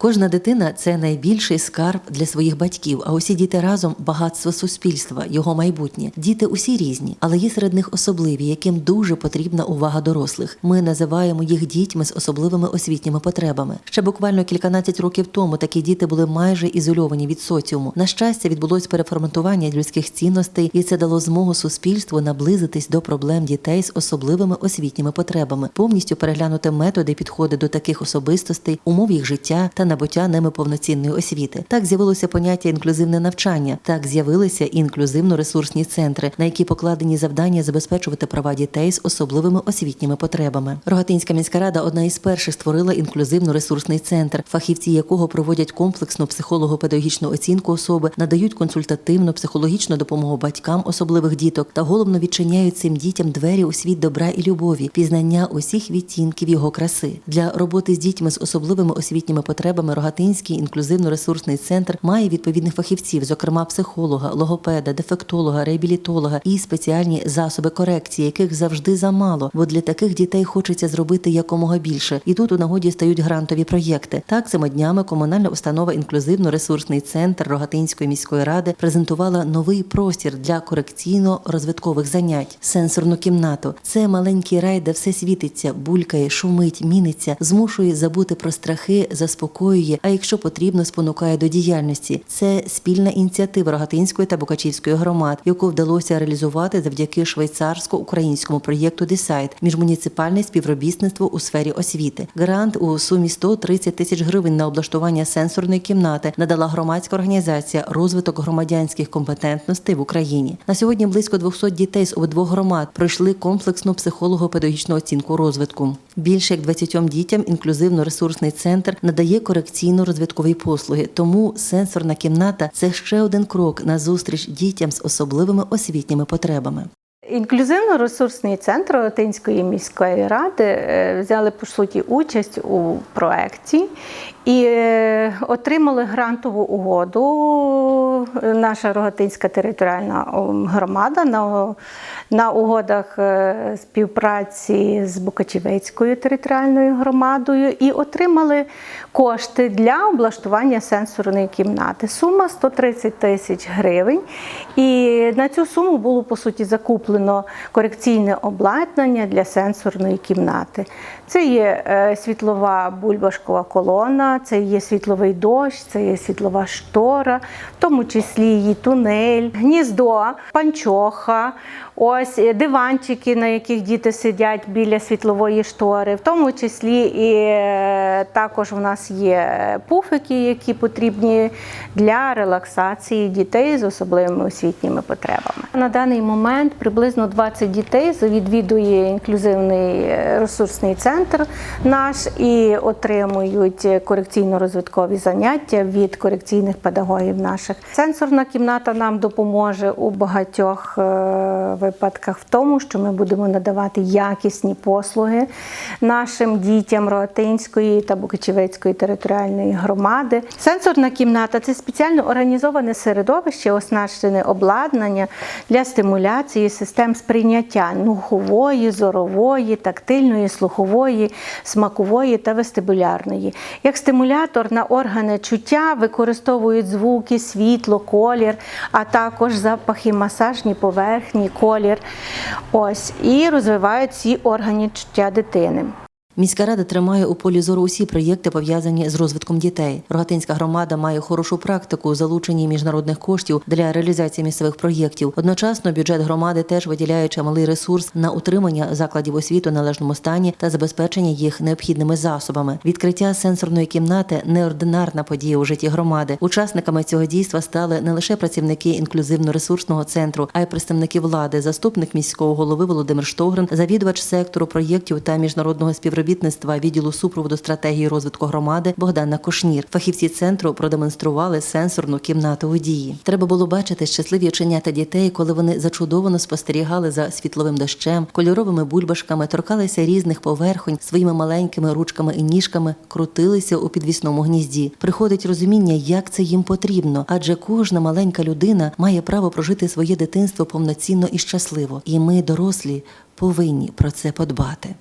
Кожна дитина це найбільший скарб для своїх батьків. А усі діти разом багатство суспільства, його майбутнє. Діти усі різні, але є серед них особливі, яким дуже потрібна увага дорослих. Ми називаємо їх дітьми з особливими освітніми потребами. Ще буквально кільканадцять років тому такі діти були майже ізольовані від соціуму. На щастя, відбулось переформатування людських цінностей, і це дало змогу суспільству наблизитись до проблем дітей з особливими освітніми потребами, повністю переглянути методи, підходи до таких особистостей, умов їх життя та набуття ними повноцінної освіти. Так з'явилося поняття інклюзивне навчання. Так з'явилися інклюзивно-ресурсні центри, на які покладені завдання забезпечувати права дітей з особливими освітніми потребами. Рогатинська міська рада одна із перших створила інклюзивно-ресурсний центр, фахівці якого проводять комплексну психолого-педагогічну оцінку особи, надають консультативну психологічну допомогу батькам особливих діток та головно відчиняють цим дітям двері у світ добра і любові, пізнання усіх відтінків його краси. Для роботи з дітьми з особливими освітніми потребами Рогатинський інклюзивно-ресурсний центр має відповідних фахівців, зокрема психолога, логопеда, дефектолога, реабілітолога і спеціальні засоби корекції, яких завжди замало, бо для таких дітей хочеться зробити якомога більше. І тут у нагоді стають грантові проєкти. Так цими днями комунальна установа інклюзивно-ресурсний центр Рогатинської міської ради презентувала новий простір для корекційно-розвиткових занять, сенсорну кімнату. Це маленький рай, де все світиться, булькає, шумить, міниться, змушує забути про страхи, заспокоює. А якщо потрібно, спонукає до діяльності. Це спільна ініціатива Рогатинської та Букачівської громад, яку вдалося реалізувати завдяки швейцарсько-українському проєкту Десайт міжмуніципальне співробітництво у сфері освіти. Грант у сумі 130 тисяч гривень на облаштування сенсорної кімнати надала громадська організація розвиток громадянських компетентностей в Україні. На сьогодні близько 200 дітей з обидвох громад пройшли комплексну психолого-педагогічну оцінку розвитку. Більше як 20 дітям інклюзивно-ресурсний центр надає корекційно-розвиткові послуги. Тому сенсорна кімната це ще один крок на зустріч дітям з особливими освітніми потребами. Інклюзивно-ресурсний центр Латинської міської ради е, взяли по суті участь у проєкті і е, отримали грантову угоду. Наша Рогатинська територіальна громада на, на угодах е, співпраці з Букачівецькою територіальною громадою і отримали кошти для облаштування сенсорної кімнати. Сума 130 тисяч гривень. І на цю суму було по суті закуплено корекційне обладнання для сенсорної кімнати. Це є е, світлова бульбашкова колона, це є світловий дощ, це є світлова штора, в тому числі її тунель, гніздо, панчоха, ось е, диванчики, на яких діти сидять біля світлової штори, в тому числі і е, також у нас є пуфики, які потрібні для релаксації дітей з особливими освітніми потребами. На даний момент приблизно 20 дітей відвідує інклюзивний е, ресурсний центр наш і отримують корекційно-розвиткові заняття від корекційних педагогів наших. Сенсорна кімната нам допоможе у багатьох е, випадках в тому, що ми будемо надавати якісні послуги нашим дітям Рогатинської та Букачівецької територіальної громади. Сенсорна кімната це спеціально організоване середовище, оснащене обладнання для стимуляції систем сприйняття нухової, зорової, тактильної, слухової, смакової та вестибулярної. Як стимулятор на органи чуття використовують звуки, світло, колір, а також запахи, масажні поверхні, колір. Ось і розвивають ці органи чуття дитини. Міська рада тримає у полі зору усі проєкти, пов'язані з розвитком дітей. Рогатинська громада має хорошу практику у залученні міжнародних коштів для реалізації місцевих проєктів. Одночасно бюджет громади теж виділяє чималий ресурс на утримання закладів освіти у належному стані та забезпечення їх необхідними засобами. Відкриття сенсорної кімнати неординарна подія у житті громади. Учасниками цього дійства стали не лише працівники інклюзивно-ресурсного центру, а й представники влади, заступник міського голови Володимир Штогрин, завідувач сектору проєктів та міжнародного співробітництва відділу супроводу стратегії розвитку громади Богдана Кошнір. Фахівці центру продемонстрували сенсорну кімнату у дії. Треба було бачити щасливі оченята дітей, коли вони зачудовано спостерігали за світловим дощем, кольоровими бульбашками, торкалися різних поверхонь своїми маленькими ручками і ніжками, крутилися у підвісному гнізді. Приходить розуміння, як це їм потрібно, адже кожна маленька людина має право прожити своє дитинство повноцінно і щасливо. І ми, дорослі, повинні про це подбати.